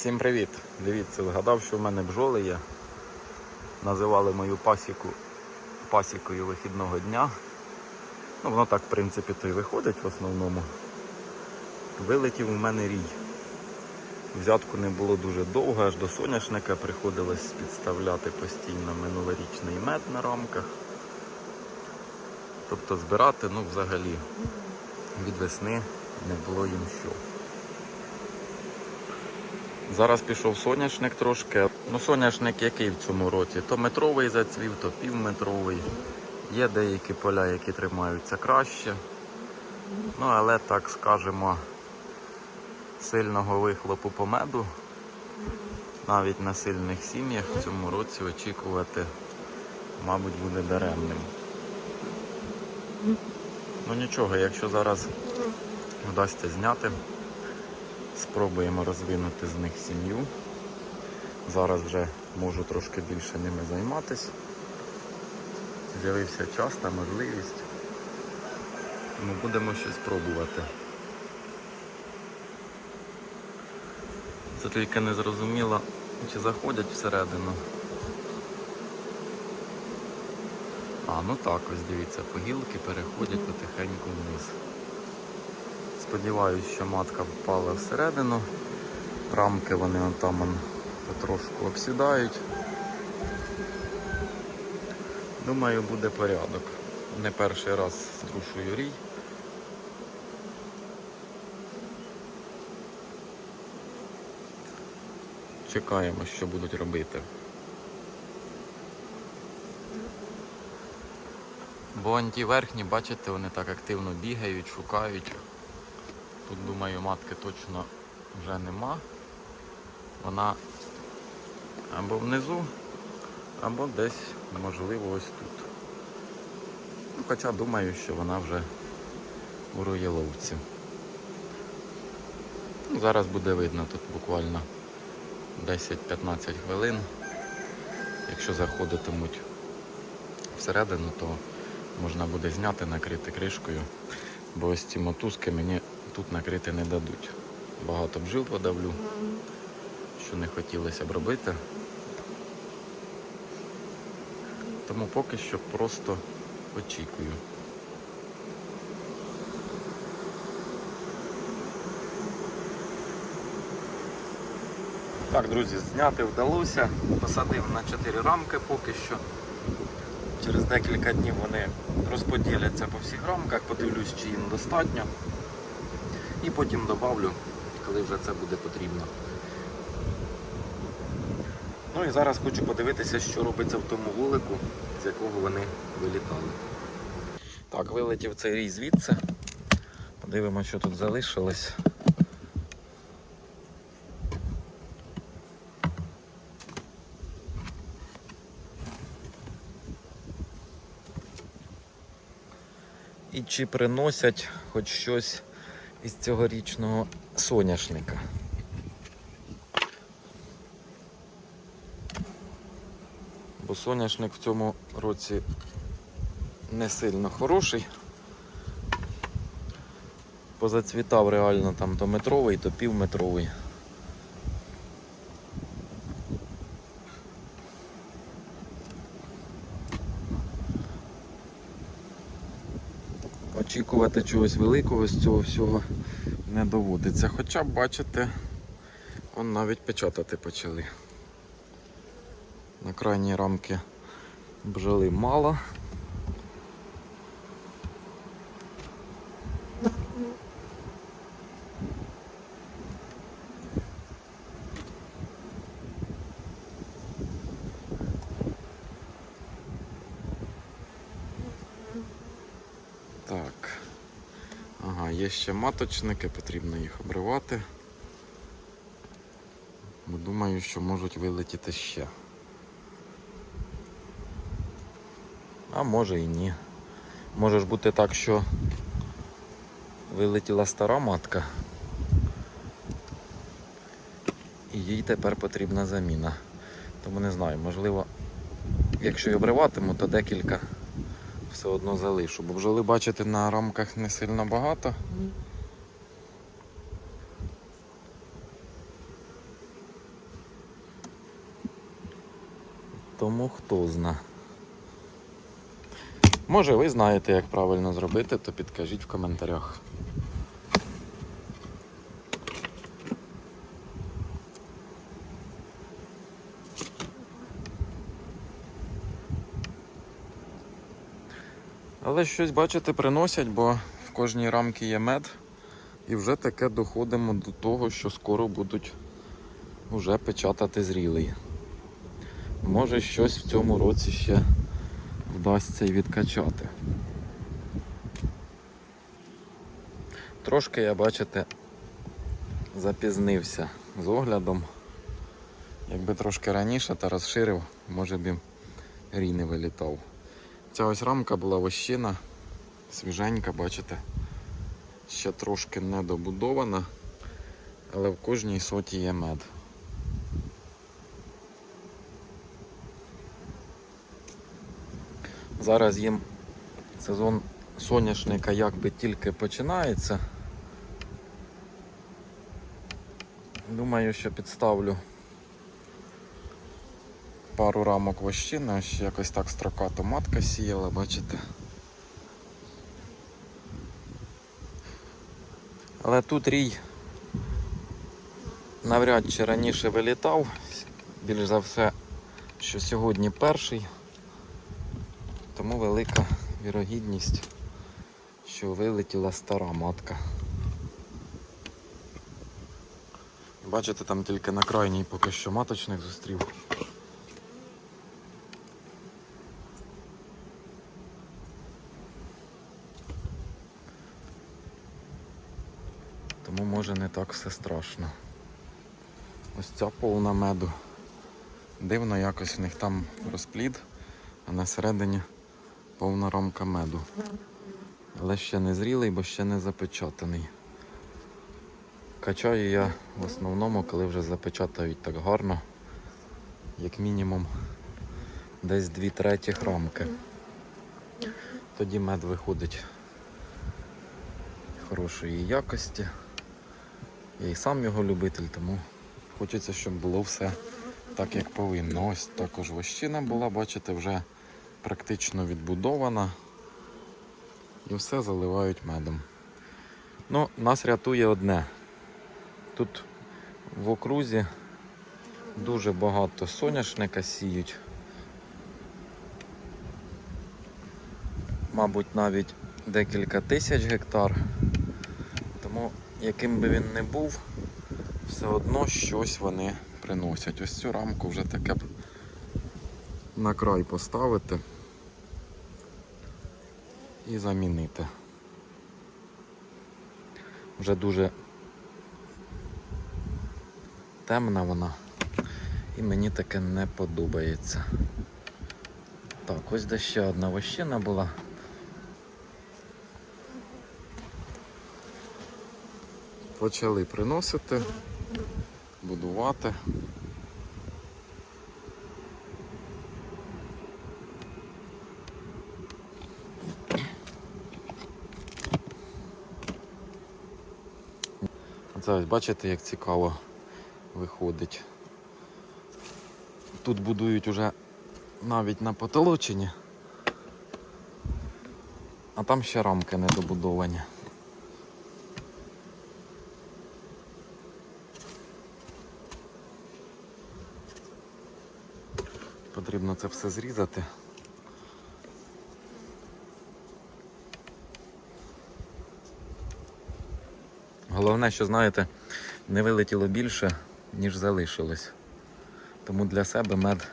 Всім привіт! Дивіться, згадав, що в мене бджоли є. Називали мою пасіку пасікою вихідного дня. Ну, воно так, в принципі, то й виходить в основному. Вилетів у мене рій. Взятку не було дуже довго, аж до соняшника приходилось підставляти постійно минулорічний мед на рамках. Тобто збирати, ну, взагалі, від весни не було їм що. Зараз пішов соняшник трошки. Ну, соняшник який в цьому році? То метровий зацвів, то півметровий. Є деякі поля, які тримаються краще. Ну, але так скажемо, сильного вихлопу по меду навіть на сильних сім'ях в цьому році очікувати, мабуть, буде даремним. Ну нічого, якщо зараз вдасться зняти, спробуємо розвинути з них сім'ю. Зараз вже можу трошки більше ними займатися. З'явився час та можливість. Тому будемо щось пробувати. Це тільки не зрозуміло, чи заходять всередину. А, ну так, ось дивіться, погілки переходять потихеньку вниз. Сподіваюсь, що матка впала всередину. Рамки вони он там потрошку обсідають. Думаю, буде порядок. Не перший раз струшую рій. Чекаємо, що будуть робити. Бо антиверхні, бачите, вони так активно бігають, шукають. Тут, думаю, матки точно вже нема. Вона або внизу, або десь, можливо, ось тут. Ну, хоча думаю, що вона вже у роєловці. Ну, зараз буде видно тут буквально 10-15 хвилин. Якщо заходитимуть всередину, то можна буде зняти, накрити кришкою, бо ось ці мотузки мені тут накрити не дадуть. Багато бджіл подавлю, що не хотілося б робити. Тому поки що просто очікую. Так, друзі, зняти вдалося. Посадив на 4 рамки поки що. Через декілька днів вони розподіляться по всіх рамках, подивлюсь, чи їм достатньо. І потім добавлю, коли вже це буде потрібно. Ну і зараз хочу подивитися, що робиться в тому вулику, з якого вони вилітали. Так, вилетів цей рій звідси. Подивимося, що тут залишилось. І чи приносять хоч щось із цьогорічного соняшника. Бо соняшник в цьому році не сильно хороший. Позацвітав реально там то метровий, то півметровий. Очікувати чогось великого з цього всього не доводиться. Хоча бачите, он навіть печатати почали. На крайній рамки бджоли мало. Так. Ага, є ще маточники, потрібно їх обривати. Бо думаю, що можуть вилетіти ще. А може і ні. Може ж бути так, що вилетіла стара матка. І їй тепер потрібна заміна. Тому не знаю, можливо, якщо й обриватиму, то декілька все одно залишу, бо бджоли бачите на рамках не сильно багато. Тому хто зна. Може ви знаєте, як правильно зробити, то підкажіть в коментарях. Але щось, бачите, приносять, бо в кожній рамці є мед. І вже таке доходимо до того, що скоро будуть вже печатати зрілий. Може щось в цьому році ще вдасться і відкачати. Трошки я, бачите, запізнився з оглядом. Якби трошки раніше та розширив, може б рій не вилітав. Ця ось рамка була вощина, свіженька, бачите, ще трошки недобудована, але в кожній соті є мед. Зараз їм сезон соняшника якби тільки починається. Думаю, що підставлю пару рамок вощини, ще якось так строкато матка сіяла, бачите. Але тут рій навряд чи раніше вилітав, більш за все, що сьогодні перший, тому велика вірогідність, що вилетіла стара матка. Бачите, там тільки на крайній поки що маточник зустрів. Тому може не так все страшно. Ось ця повна меду. Дивно якось в них там розплід, а на середині повна рамка меду. Але ще не зрілий, бо ще не запечатаний. Качаю я в основному, коли вже запечатають так гарно, як мінімум десь дві третіх рамки. Тоді мед виходить хорошої якості. Я і сам його любитель, тому хочеться, щоб було все так, як повинно. Ось також вощина була, бачите, вже практично відбудована. І все заливають медом. Ну, нас рятує одне. Тут в окрузі дуже багато соняшника сіють. Мабуть, навіть декілька тисяч гектар. Тому яким би він не був, все одно щось вони приносять. Ось цю рамку вже таке б на край поставити і замінити. Вже дуже темна вона і мені таке не подобається. Так, ось де ще одна вощина була. Почали приносити, будувати. Ось бачите, як цікаво виходить. Тут будують уже навіть на потолочині, а там ще рамки недобудовані. Потрібно це все зрізати. Головне, що знаєте, не вилетіло більше, ніж залишилось. Тому для себе мед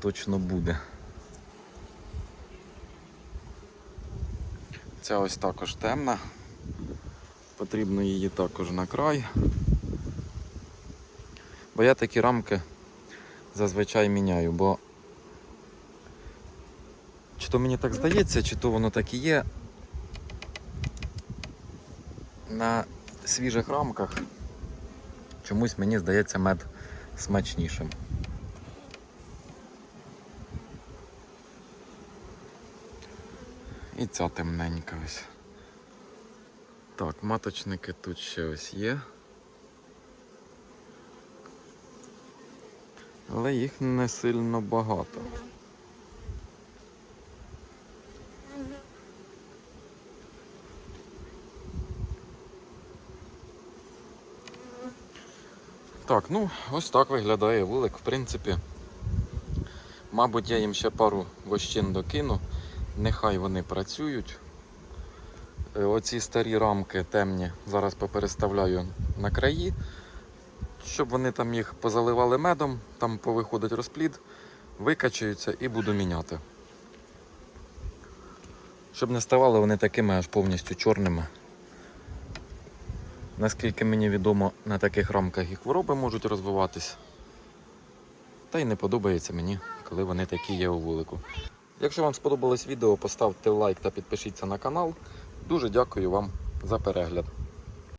точно буде. Ця ось також темна. Потрібно її також на край. Бо я такі рамки зазвичай міняю, бо чи то мені так здається, чи то воно так і є. На свіжих рамках чомусь мені здається мед смачнішим. І ця темненька ось. Так, маточники тут ще ось є. Але їх не сильно багато. Так, ну ось так виглядає вулик, в принципі. Мабуть, я їм ще пару вощин докину. Нехай вони працюють. Е, Оці старі рамки темні зараз попереставляю на краї, щоб вони там їх позаливали медом, там повиходить розплід, викачаються і буду міняти. Щоб не ставали вони такими аж повністю чорними. Наскільки мені відомо, на таких рамках і хвороби можуть розвиватись. Та й не подобається мені, коли вони такі є у вулику. Якщо вам сподобалось відео, поставте лайк та підпишіться на канал. Дуже дякую вам за перегляд.